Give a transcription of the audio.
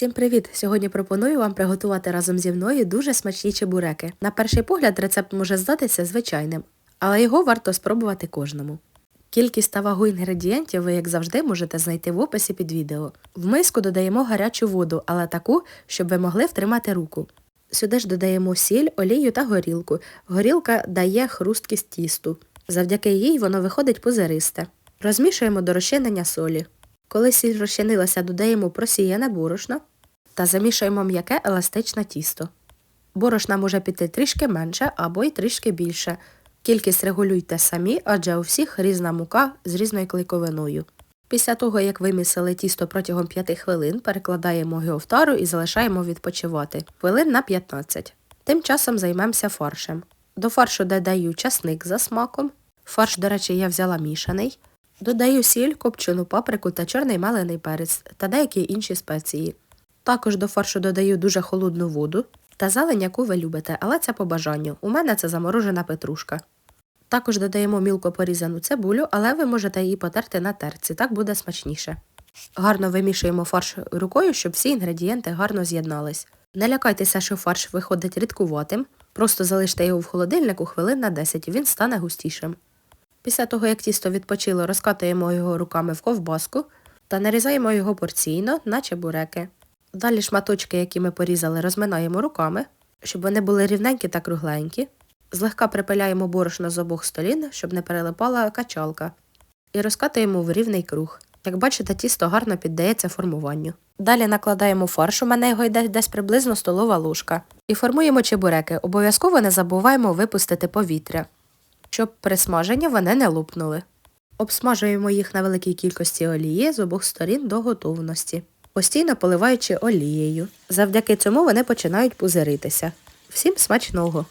Всім привіт! Сьогодні пропоную вам приготувати разом зі мною дуже смачні чебуреки. На перший погляд рецепт може здатися звичайним, але його варто спробувати кожному. Кількість та вагу інгредієнтів ви, як завжди, можете знайти в описі під відео. В миску додаємо гарячу воду, але таку, щоб ви могли втримати руку. Сюди ж додаємо сіль, олію та горілку. Горілка дає хрусткість тісту. Завдяки їй воно виходить пузиристе. Розмішуємо до розчинення солі. Коли сіль розчинилася, додаємо просіяне борошно та замішуємо м'яке еластичне тісто. Борошна може піти трішки менше або й трішки більше. Кількість регулюйте самі, адже у всіх різна мука з різною клейковиною. Після того, як вимісили тісто протягом 5 хвилин, перекладаємо його в тару і залишаємо відпочивати хвилин на 15. Тим часом займемося фаршем. До фаршу додаю часник за смаком. Фарш, до речі, я взяла мішаний. Додаю сіль, копчену паприку та чорний мелений перець та деякі інші спеції. Також до фаршу додаю дуже холодну воду та зелень, яку ви любите, але це по бажанню. У мене це заморожена петрушка. Також додаємо мілко порізану цибулю, але ви можете її потерти на терці, так буде смачніше. Гарно вимішуємо фарш рукою, щоб всі інгредієнти гарно з'єднались. Не лякайтеся, що фарш виходить рідкуватим, просто залиште його в холодильнику хвилин на 10 і він стане густішим. Після того, як тісто відпочило, розкатуємо його руками в ковбаску та нарізаємо його порційно на чебуреки. Далі шматочки, які ми порізали, розминаємо руками, щоб вони були рівненькі та кругленькі. Злегка припиляємо борошно з обох сторін, щоб не перелипала качалка. І розкатуємо в рівний круг. Як бачите, тісто гарно піддається формуванню. Далі накладаємо фарш, у мене його йде десь приблизно столова ложка. І формуємо чебуреки. Обов'язково не забуваємо випустити повітря, щоб при смаженні вони не лупнули. Обсмажуємо їх на великій кількості олії з обох сторін до готовності, постійно поливаючи олією. Завдяки цьому вони починають пузиритися. Всім смачного!